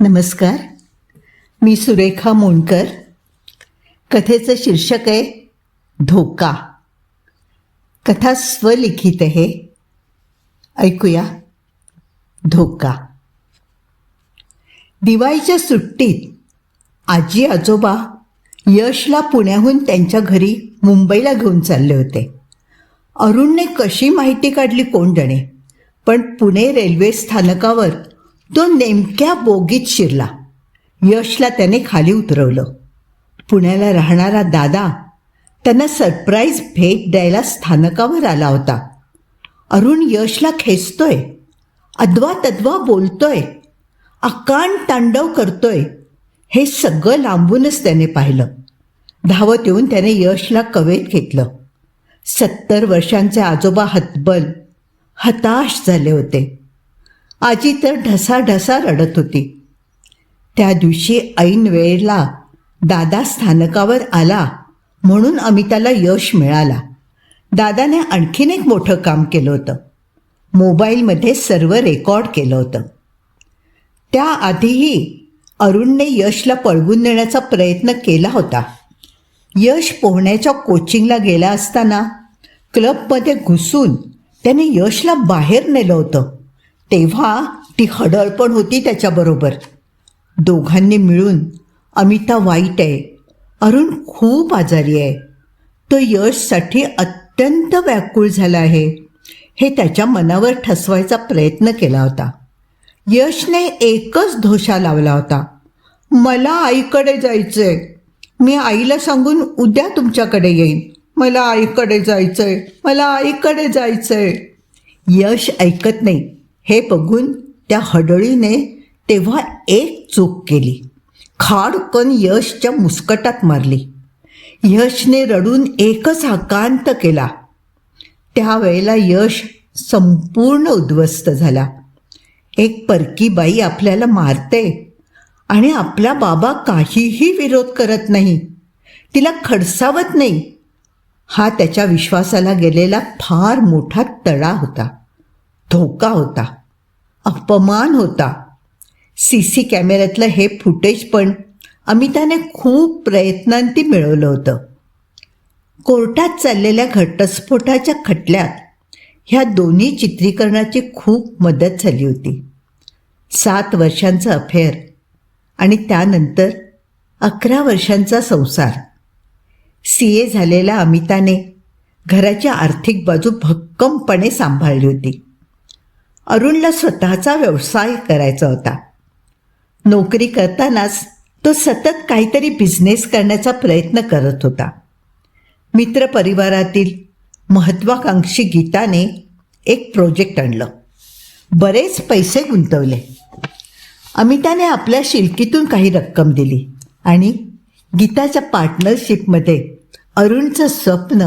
नमस्कार. मी सुरेखा मोणकर. कथेचं शीर्षक आहे धोका. कथा स्वलिखित आहे. ऐकूया. धोका. दिवाळीच्या सुट्टीत आजी आजोबा यशला पुण्याहून त्यांच्या घरी मुंबईला घेऊन चालले होते. अरुणने कशी माहिती काढली कोण जाणे पण पुणे रेल्वे स्थानकावर तो नेमक्या बोगीत शिरला. यशला त्याने खाली उतरवलं. पुण्याला राहणारा दादा त्यांना सरप्राईज भेट द्यायला स्थानकावर आला होता. अरुण यशला खेचतोय. अद्वा तद्वा बोलतोय. अकांड तांडव करतोय. हे सगळं लांबूनच त्याने पाहिलं. धावत येऊन त्याने यशला कवेत घेतलं. सत्तर वर्षांचे आजोबा हतबल हताश झाले होते. आजी तर ढसाढसा रडत होती. त्या दिवशी ऐन वेळेला दादा स्थानकावर आला म्हणून अमिताला यश मिळाला. दादाने आणखीन एक मोठं काम केलं होतं. मोबाईलमध्ये सर्व रेकॉर्ड केलं होतं. त्याआधीही अरुणने यशला पळवून नेण्याचा प्रयत्न केला होता. यश पोहण्याच्या कोचिंगला गेला असताना क्लबमध्ये घुसून त्याने यशला बाहेर नेलं होतं. तेव्हा ती हडळ पण होती त्याच्याबरोबर. दोघांनी मिळून अमिता वाईट आहे अरुण खूप आजारी आहे. तो यशसाठी अत्यंत व्याकुळ झाला आहे. हे त्याच्या मनावर ठसवायचा प्रयत्न केला होता. यशने एकच धोशा लावला होता. मला आईकडे जायचं आहे मी आईला सांगून उद्या तुमच्याकडे येईन. मला आईकडे जायचं आहे मला आईकडे जायचं आहे यश ऐकत नाही. हे बघून त्या हडळीने तेव्हा एक चूक केली. खाडकन यशच्या मुस्कटात मारली. यशने रडून एकच आकांत केला. त्यावेळेला यश संपूर्ण उद्ध्वस्त झाला. एक परकी बाई आपल्याला मारते आणि आपला बाबा काहीही विरोध करत नाही. तिला खडसावत नाही. हा त्याच्या विश्वासाला गेलेला फार मोठा तडा होता. धोका होता. अपमान होता. सी सी कॅमेऱ्यातलं हे फुटेज पण अमिताने खूप प्रयत्नांती मिळवलं होतं. कोर्टात चाललेल्या घटस्फोटाच्या खटल्यात ह्या दोन्ही चित्रीकरणाची खूप मदत झाली होती. सात वर्षांचं अफेअर आणि त्यानंतर अकरा वर्षांचा संसार. सी ए झालेल्या अमिताने घराची आर्थिक बाजू भक्कमपणे सांभाळली होती. अरुणला स्वतःचा व्यवसाय करायचा होता. नोकरी करतानाच तो सतत काहीतरी बिझनेस करण्याचा प्रयत्न करत होता. मित्रपरिवारातील महत्त्वाकांक्षी गीताने एक प्रोजेक्ट आणलं. बरेच पैसे गुंतवले. अमिताने आपल्या शिल्कीतून काही रक्कम दिली आणि गीताच्या पार्टनरशिपमध्ये अरुणचं स्वप्न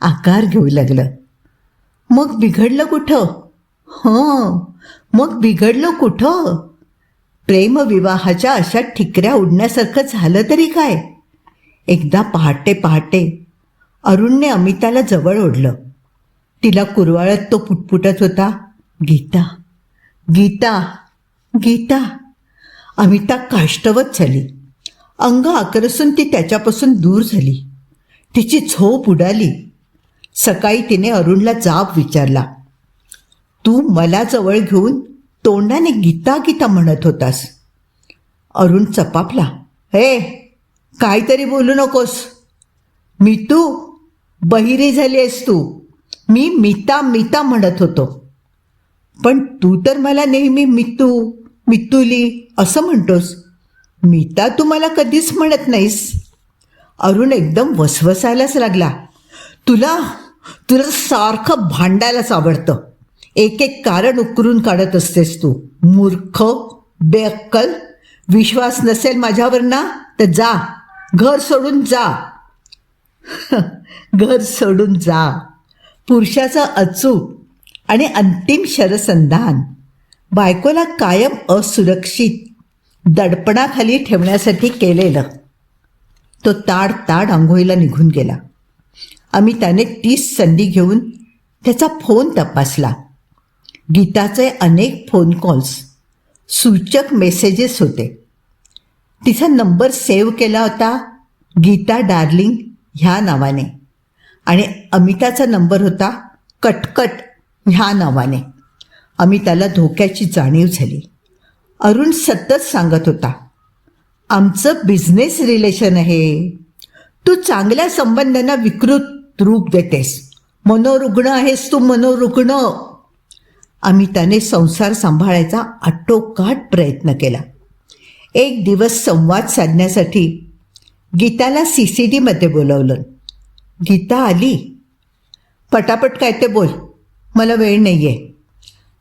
आकार घेऊ लागलं. मग बिघडलं कुठं? हं मग बिघडलं कुठं? प्रेमविवाहाच्या अशा ठिकऱ्या उडण्यासारखं झालं तरी काय? एकदा पहाटे पहाटे अरुणने अमिताला जवळ ओढलं. तिला कुरवाळत तो पुटपुटत होता. गीता गीता गीता. अमिता काष्टवत झाली. अंग आकरसून ती त्याच्यापासून दूर झाली. तिची झोप उडाली. सकाळी तिने अरुणला जाब विचारला. तू मला जवळ घेऊन तोंडाने गीता गीता म्हणत होतास. अरुण चपापला हे काहीतरी बोलू नकोस. मी तू बहिरी झाली आहेस तू. मी मिता मिता म्हणत होतो. पण तू तर मला नेहमी मितू मितुली असं म्हणतोस. मिता तू मला कधीच म्हणत नाहीस. अरुण एकदम वसवसायलाच लागला. तुला तुला सारखं भांडायलाच आवडतं. एक एक कारण उकरून काढत असतेस तू. मूर्ख बेअक्कल विश्वास नसेल माझ्यावर ना तर जा. घर सोडून जा. घर सोडून जा. पुरुषाचा अचूक आणि अंतिम शरसंधान. बायकोला कायम असुरक्षित दडपणाखाली ठेवण्यासाठी केलेलं. तो ताड ताड आंघोळीला निघून गेला. अमिताने तीच संधी घेऊन त्याचा फोन तपासला. गीताचे अनेक फोन कॉल्स सूचक मेसेजेस होते. तिचा नंबर सेव्ह केला होता गीता डार्लिंग ह्या नावाने. आणि अमिताचा नंबर होता कटकट ह्या नावाने. अमिताला धोक्याची जाणीव झाली. अरुण सतत सांगत होता आमचं बिझनेस रिलेशन आहे. तू चांगल्या संबंधांना विकृत रूप देतेस. मनोरुग्ण आहेस तू मनोरुग्ण. अमिताने संसार सांभाळायचा आटोकाट प्रयत्न केला. एक दिवस संवाद साधण्यासाठी गीताला सी सी डीमध्ये बोलवलं. गीता आली. पटापट काय ते बोल. मला वेळ नाही आहे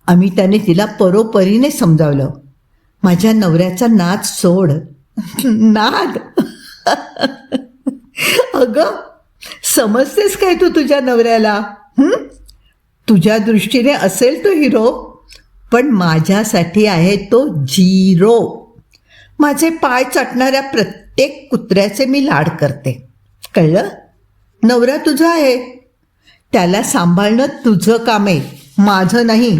अमिताने तिला परोपरीने समजावलं. माझ्या नवऱ्याचा नाद सोड. नाद? अगं समजतेस काय तू तुझ्या नवऱ्याला? तुझ्या दृष्टीने असेल तो हिरो पण माझ्यासाठी आहे तो झिरो. माझे पाय चटणाऱ्या प्रत्येक कुत्र्याचे मी लाड करते. कळलं? नवरा तुझा आहे. त्याला सांभाळणं तुझं काम आहे माझं नाही.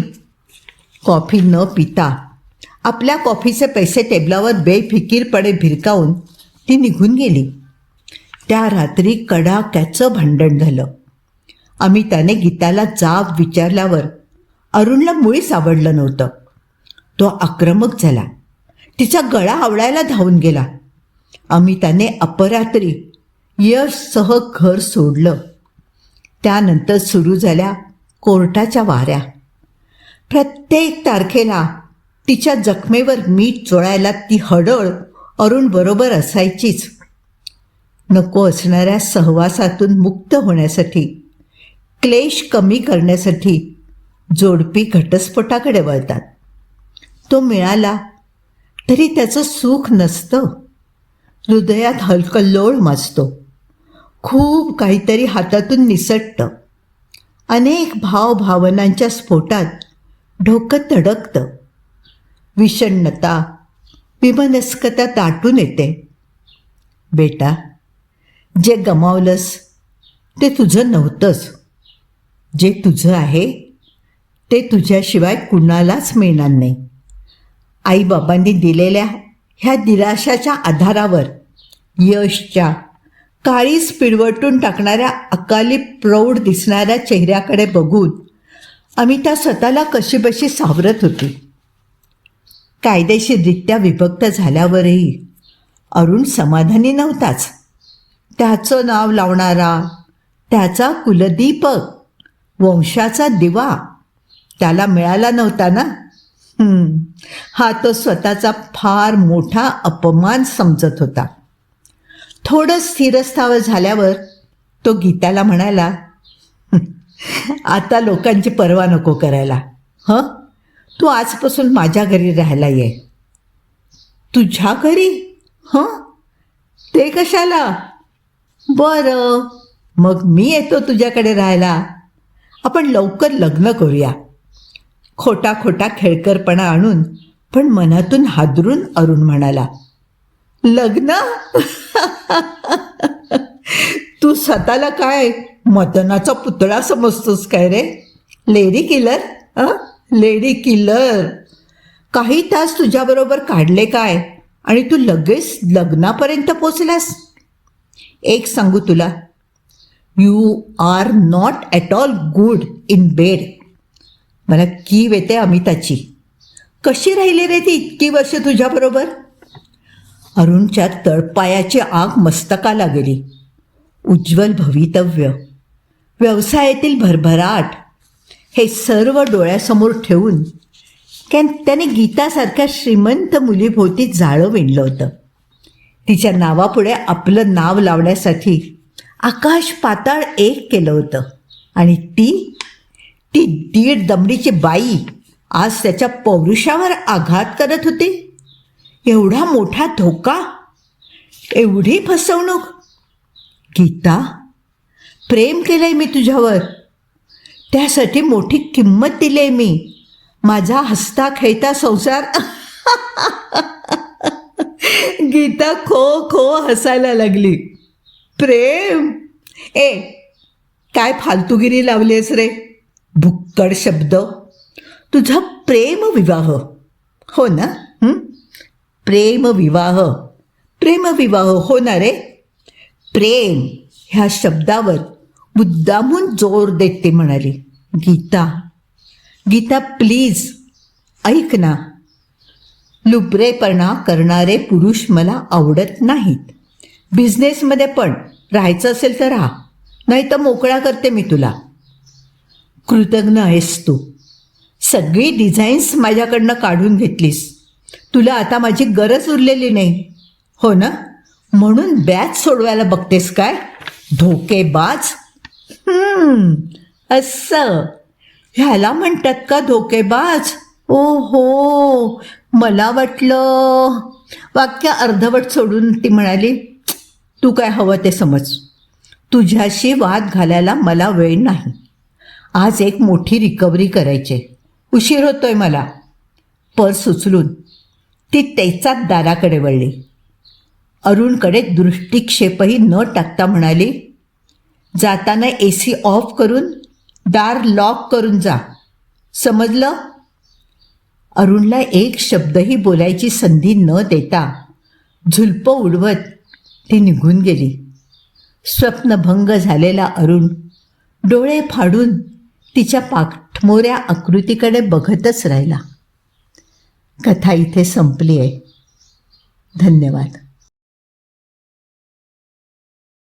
कॉफी न पिता आपल्या कॉफीचे पैसे टेबलावर बेफिकीरपणे भिरकावून ती निघून गेली. त्या रात्री कडाक्याचं भांडण झालं. अमिताने गीताला जाब विचारल्यावर अरुणला मुळीच आवडलं नव्हतं. तो आक्रमक झाला. तिचा गळा आवडायला धावून गेला. अमिताने अपरात्री यशसह घर सोडलं. त्यानंतर सुरू झाल्या कोर्टाच्या वाऱ्या. प्रत्येक तारखेला तिच्या जखमेवर मीठ चोळायला ती हडळ अरुण बरोबर असायचीच. नको असणाऱ्या सहवासातून मुक्त होण्यासाठी क्लेश कमी करण्यासाठी जोडपी घटस्फोटाकडे वळतात. तो मिळाला तरी त्याचं सुख नसतं. हृदयात हलकल्लोळ माजतो. खूप काहीतरी हातातून निसटतं. अनेक भावभावनांच्या स्फोटात डोकं तडकतं. विषण्णता विमनस्कता दाटून येते. बेटा जे गमावलंस ते तुझं नव्हतंच. जे तुझं आहे ते तुझ्याशिवाय कुणालाच मिळणार नाही. आईबाबांनी दिलेल्या ह्या दिलाशाच्या आधारावर यशच्या काळीच पिळवटून टाकणाऱ्या अकाली प्रौढ दिसणाऱ्या चेहऱ्याकडे बघून अमिता स्वतःला कशीबशी सावरत होती. कायदेशीररित्या विभक्त झाल्यावरही अरुण समाधानी नव्हताच. त्याचं नाव लावणारा त्याचा कुलदीपक वंशाचा दिवा. त्याला मिळाला नव्हता ना? हा तो स्वतःचा फार मोठा अपमान समजत होता. थोडं स्थिरस्थावर झाल्यावर तो गीताला म्हणाला आता लोकांची पर्वा नको करायला. हं? तू आजपासून माझ्या घरी राहायला ये. तुझ्या घरी? हं? ते कशाला? बरं. मग मी येतो तुझ्याकडे राहायला. आपण लवकर लग्न करूया. खोटा खोटा खेळकरपणा आणून पण मनातून हादरून अरुण म्हणाला लग्न? तू स्वतःला काय मतनाचा पुतळा समजतोस काय रे? Lady killer? अं? Lady killer. काही तास तुझ्याबरोबर काढले काय? आणि तू लगेच लग्नापर्यंत पोचलास? एक सांगू तुला you are not at all good in bed मला कीव येते अमिताची. कशी राहिली रे ती इतकी वर्ष तुझ्याबरोबर? अरुणच्या तळपायाची आग मस्तकाला गेली. उज्ज्वल भवितव्य. व्यवसायातील भरभराट. हे सर्व डोळ्यासमोर ठेवून कॅन त्याने गीतासारख्या श्रीमंत मुलीभोवती जाळं विणलं होतं. तिच्या नावापुढे आपलं नाव लावण्यासाठी आकाश पाताळ एक केलं होतं. आणि ती ती दीड दमडीची बाई आज त्याच्या पौरुषावर आघात करत होती. एवढा मोठा धोका एवढी फसवणूक. गीता प्रेम केलंय मी तुझ्यावर. त्यासाठी मोठी किंमत दिली आहे मी. माझा हसता खेळता संसार. गीता खो खो हसायला लागली. प्रेम. ए काय फालतुगिरी लावलीस रे? भुक्कड शब्द. तुझा प्रेम विवाह हो ना? प्रेम विवाह प्रेम विवाह हो ना रे. प्रेम ह्या शब्दावर मुद्दामून जोर देत ती म्हणाली. गीता. गीता प्लीज ऐक ना. लुबरेपणा करणारे पुरुष मला आवडत नाहीत. बिझनेसमध्ये पण राहायचं असेल तर राहा. नाही तर मोकळा करते मी तुला. कृतज्ञ आहेस तू. सगळी डिझाईन्स माझ्याकडनं काढून घेतलीस. तुला आता माझी गरज उरलेली नाही. हो ना? म्हणून बॅच सोडवायला बघतेस काय? धोकेबाज? असं. ह्याला म्हणतात का धोकेबाज? ओ हो मला वाटलं. वाक्य अर्धवट सोडून ती म्हणाली तू काय हवं ते समज. तुझ्याशी वाद घालायला मला वेळ नाही. आज एक मोठी रिकव्हरी करायची. उशीर होतोय मला. पर्स उचलून ती त्याचाच दाराकडे वळली. अरुणकडे दृष्टिक्षेपही न टाकता म्हणाली जाताना ए सी ऑफ करून दार लॉक करून जा. समजलं? अरुणला एक शब्दही बोलायची संधी न देता झुलपं उडवत ती निघून गेली. स्वप्नभंग झालेला अरुण डोळे फाडून तिच्या पाठमोऱ्या आकृतीकडे बघतच राहिला. कथा इथे संपली आहे. धन्यवाद.